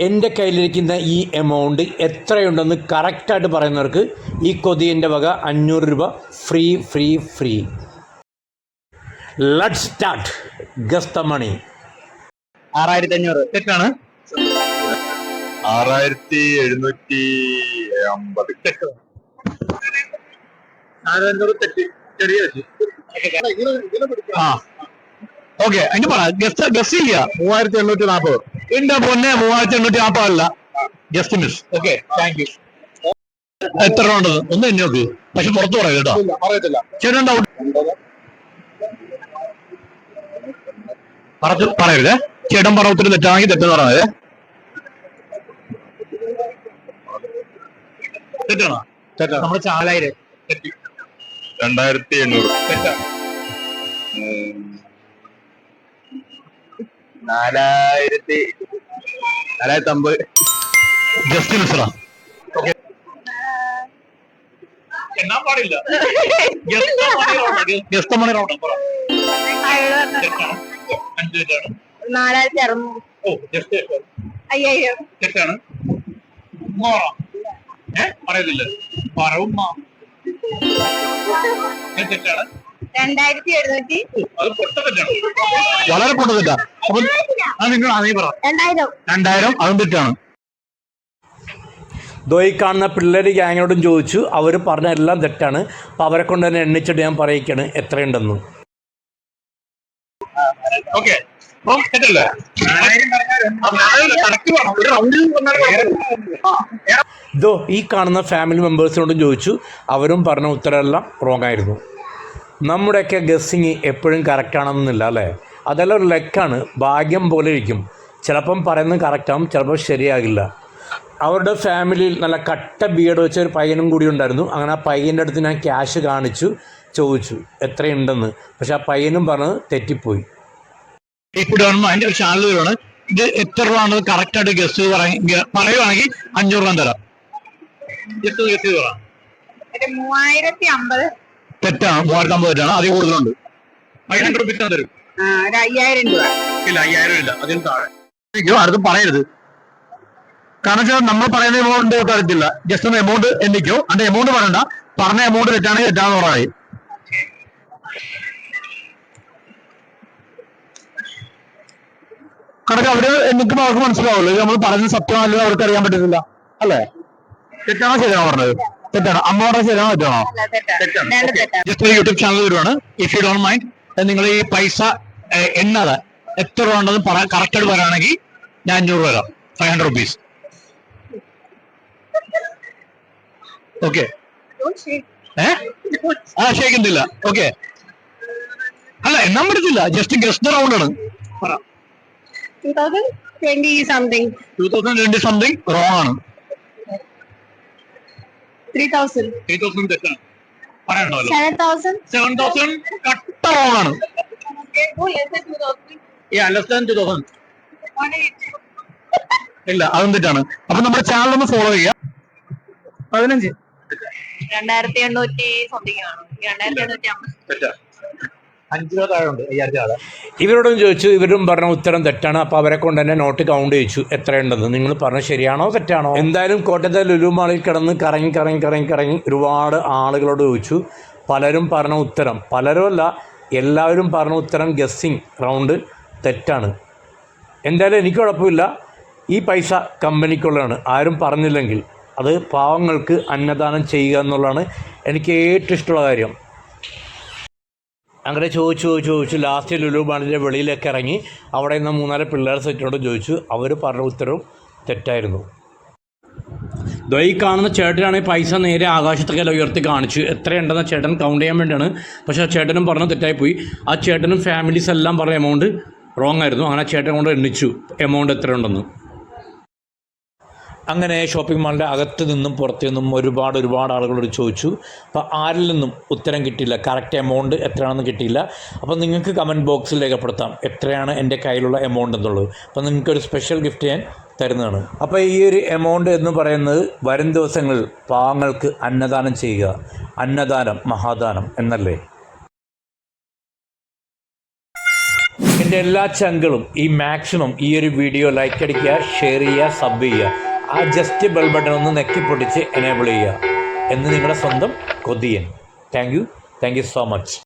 എന്റെ കയ്യിലിരിക്കുന്ന ഈ എമൗണ്ട് എത്രയുണ്ടെന്ന് കറക്റ്റായിട്ട് പറയുന്നവർക്ക് ഈ കൊതിയന്റെ വക അഞ്ഞൂറ് രൂപ free free free let's start guess the money ആറായിരത്തി അഞ്ഞൂറ് തെറ്റാണ്. ആറായിരത്തി എഴുന്നൂറ്റി അമ്പത്. ആറായിരത്തി തെറ്റ്. ചെറിയ ഓക്കെ അതിന് പറ. ഗസ്റ്റ് ഗസ്റ്റ് ഇല്ല. മൂവായിരത്തി എണ്ണൂറ്റി നാൽപ്പത്. എന്റെ പൊന്നെ മൂവായിരത്തി എണ്ണൂറ്റി നാൽപ്പതല്ല just miss okay thank you എത്ര ഉണ്ടത് ഒന്ന് എന്നെ നോക്ക്. പക്ഷെ പുറത്ത് പറയാം കേട്ടോ. ചേട്ടൻ ഡൗട്ട് പറഞ്ഞു പറയരുത്. ചേട്ടൻ പറഞ്ഞ ഒത്തിരി തെറ്റാണെങ്കിൽ തെറ്റെന്ന് പറഞ്ഞത് തെറ്റാണോ? തെറ്റാ നമ്മുടെ ചാലായിരം. തെറ്റി. രണ്ടായിരത്തി എണ്ണൂറ് തെറ്റാണ് നാലായിരത്തി നാലായിരത്തി അമ്പത് ജസ്റ്റ് മിശ്ര. എണ്ണാൻ പാടില്ല. ഗസ്റ്റ് മണി റൗണ്ട് പറ തെറ്റാണ് അഞ്ച് തെറ്റാണ് നാലായിരത്തി അറുന്നൂറ് ഓ ജസ്റ്റ് അയ്യായിരം. തെറ്റാണ് ഏ? പറയുന്നില്ല. പറവും തെറ്റാണ്. രണ്ടായിരത്തി എഴുന്നൂറ്റി വളരെ ദോയി അപ്പൊ നിങ്ങൾ അതേ പറ. രണ്ടായിരം. രണ്ടായിരം അതും തെറ്റാണ്. ദോ ഈ കാണുന്ന പിള്ളേർ ഗ്യാങ്ങിനോടും ചോദിച്ചു അവർ പറഞ്ഞ എല്ലാം തെറ്റാണ്. അപ്പൊ അവരെ കൊണ്ട് തന്നെ എണ്ണിച്ചിട്ട് ഞാൻ പറയിക്കാണ് എത്രയുണ്ടെന്ന്. ഓക്കെ. അപ്പം തെറ്റല്ലേ? ഇതോ ഈ കാണുന്ന ഫാമിലി മെമ്പേഴ്സിനോടും ചോദിച്ചു അവരും പറഞ്ഞ ഉത്തരമെല്ലാം റോങ് ആയിരുന്നു. നമ്മുടെയൊക്കെ ഗസ്സിങ് എപ്പോഴും കറക്റ്റാണെന്നില്ല അല്ലേ? അതെല്ലാം ഒരു ലെക്കാണ്. ഭാഗ്യം പോലെ ഇരിക്കും. ചിലപ്പം പറയുന്നത് കറക്റ്റാവും ചിലപ്പോൾ ശരിയാകില്ല. അവരുടെ ഫാമിലിയിൽ നല്ല കട്ട ബിയഡ് വെച്ച ഒരു പയ്യനും കൂടി ഉണ്ടായിരുന്നു. അങ്ങനെ ആ പയ്യന്റെ അടുത്ത് ഞാൻ ക്യാഷ് കാണിച്ചു ചോദിച്ചു എത്രയുണ്ടെന്ന്? പക്ഷെ ആ പയ്യനും പറഞ്ഞത് തെറ്റിപ്പോയി. ചാനൽ ഇത് എത്ര രൂപ ആണെന്ന് കറക്റ്റായിട്ട് ഗസ്റ്റ് പറയുവാണെങ്കിൽ അഞ്ഞൂറ് രൂപ തരാം. മൂവായിരത്തി അമ്പത്. തെറ്റാണ് മൂവായിരത്തി അമ്പത് തെറ്റാണ് അതിൽ കൂടുതലുണ്ട്. രൂപ റുപ്പീസ് തരും. ആ, ഒരു അയ്യായിരം രൂപ. ഇല്ല അയ്യായിരം ഇല്ല. അതിന് താഴെ. അയ്യോ അടുത്ത് പറയരുത്. കാരണം വെച്ചാൽ നമ്മൾ പറയുന്ന എമൗണ്ട് തരത്തില്ല ജസ്റ്റ് ഒന്ന് എമൗണ്ട് എന്നിക്കോ അതിന്റെ എമൗണ്ട് പറയണ്ട. പറഞ്ഞ എമൗണ്ട് തെറ്റാണെങ്കിൽ തെറ്റാന്ന് പറയാം കണക്ക് അവർ എന്നിട്ടും അവർക്ക് മനസ്സിലാവുള്ളൂ. ഇത് നമ്മൾ പറയുന്നത് സത്യമാണല്ലോ അവർക്ക് അറിയാൻ പറ്റത്തില്ല. അല്ലേ? തെറ്റാണോ ശരിയാണോ പറഞ്ഞത്? തെറ്റാണോ? അമ്മയുടെ ജസ്റ്റ് യൂട്യൂബ് ചാനൽ വരുവാണ് ഇഫ് യു ഡോണ്ട് മൈൻഡ് നിങ്ങൾ ഈ പൈസ എണ്ണത് എത്ര രൂപ ഉണ്ടെന്ന് പറ കറക്റ്റ് ആയിട്ട് പറയുകയാണെങ്കിൽ ഞാൻ അഞ്ഞൂറ് രൂപ തരാം. ഫൈവ് ഹൺഡ്രഡ് റുപ്പീസ് ഓക്കെ ഏ? ആ ക്ഷയിക്കുന്നില്ല. ഓക്കെ അല്ല എണ്ണാൻ പറ്റത്തില്ല. ജസ്റ്റ് ഗസ്റ്റ് റൗണ്ട് ആണ്. പറ. 2020 something. Two thousand twenty something wrong ആണ്. 3000 ത്രീ തൗസൻഡ് തെറ്റാണ് പറയണ്ടല്ലോ 7000 സെവൻ തൗസൻഡ് കട്ട റോങ് ആണ് 2000 ഈ ലെസ് ടു തൗസൻഡ് ഇല്ല അതും തെറ്റാണ്. അപ്പൊ നമ്മുടെ ചാനൽ ഒന്ന് ഫോളോ ചെയ്യാം. പതിനഞ്ച്. രണ്ടായിരത്തി എണ്ണൂറ്റി സംതിങ് ആണ്. രണ്ടായിരത്തി എണ്ണൂറ്റി അമ്പത്. അഞ്ച് രൂപ താഴെ ഉണ്ട് താഴെ ഇവരോടും ചോദിച്ചു ഇവരും പറഞ്ഞ ഉത്തരം തെറ്റാണ് അപ്പോൾ അവരെ കൊണ്ട് തന്നെ നോട്ട് കൗണ്ട് ചെയ്യിച്ചു എത്രയുണ്ടെന്ന്. നിങ്ങൾ പറഞ്ഞ ശരിയാണോ തെറ്റാണോ? എന്തായാലും കോട്ടയത്തെ ലുലുമാളിൽ കിടന്ന് കറങ്ങി കറങ്ങി കറങ്ങി കറങ്ങി ഒരുപാട് ആളുകളോട് ചോദിച്ചു. പലരും പറഞ്ഞ ഉത്തരം പലരുമല്ല എല്ലാവരും പറഞ്ഞ ഉത്തരം ഗസ്സിങ് റൗണ്ട് തെറ്റാണ്. എന്തായാലും എനിക്ക് കുഴപ്പമില്ല. ഈ പൈസ കമ്പനിക്കുള്ളതാണ്. ആരും പറഞ്ഞില്ലെങ്കിൽ അത് പാവങ്ങൾക്ക് അന്നദാനം ചെയ്യുക എന്നുള്ളതാണ് എനിക്ക് ഏറ്റവും ഇഷ്ടമുള്ള കാര്യം. അങ്ങനെ ചോദിച്ചു ചോദിച്ചു ചോദിച്ചു. ലാസ്റ്റ് ലുലു മാളിന്റെ വെളിയിലേക്ക് ഇറങ്ങി അവിടെ നിന്ന് മൂന്നാൽ പിള്ളേർ സെറ്റിനോട് ചോദിച്ചു. അവർ പറഞ്ഞ ഉത്തരവും തെറ്റായിരുന്നു. ദൈ കാണുന്ന ചേട്ടനാണെങ്കിൽ പൈസ നേരെ ആകാശത്തേക്കല്ല ഉയർത്തി കാണിച്ചു. എത്രയുണ്ടെന്ന് ചേട്ടൻ കൗണ്ട് ചെയ്യാൻ വേണ്ടിയാണ്. പക്ഷേ ആ ചേട്ടനും പറഞ്ഞ തെറ്റായിപ്പോയി ആ ചേട്ടനും ഫാമിലീസ് എല്ലാം പറഞ്ഞ എമൗണ്ട് റോങ് ആയിരുന്നു. അങ്ങനെ ചേട്ടൻ കൊണ്ട് എണ്ണിച്ചു. എമൗണ്ട് എത്രയുണ്ടെന്ന്. അങ്ങനെ ഷോപ്പിംഗ് മാളിന്റെ അകത്ത് നിന്നും പുറത്തു നിന്നും ഒരുപാട് ഒരുപാട് ആളുകളോട് ചോദിച്ചു. അപ്പോൾ ആരിൽ നിന്നും ഉത്തരം കിട്ടിയില്ല? കറക്റ്റ് എമൗണ്ട് എത്രയാണെന്ന് കിട്ടിയില്ല. അപ്പോൾ നിങ്ങൾക്ക് കമന്റ് ബോക്സിൽ രേഖപ്പെടുത്താം. എത്രയാണ് എന്റെ കയ്യിലുള്ള എമൗണ്ട് എന്നുള്ളത്. അപ്പോൾ നിങ്ങൾക്കൊരു സ്പെഷ്യൽ ഗിഫ്റ്റ് ഞാൻ തരുന്നതാണ്. അപ്പോൾ ഈ ഒരു എമൗണ്ട് എന്ന് പറയുന്നത് വരും ദിവസങ്ങളിൽ പാവങ്ങൾക്ക് അന്നദാനം ചെയ്യുക. അന്നദാനം മഹാദാനം എന്നല്ലേ? എന്റെ എല്ലാ ചങ്കളും ഈ മാക്സിമം ഈ ഒരു വീഡിയോ ലൈക്ക് അടിക്കുക ഷെയർ ചെയ്യുക സബ് ചെയ്യുക. ആ ജസ്റ്റ് ബെൽ ബട്ടൺ ഒന്ന് നെക്കിപ്പൊട്ടിച്ച് എനേബിൾ ചെയ്യുക. എന്ന് നിങ്ങളുടെ സ്വന്തം കൊതിയൻ. Thank you thank you so much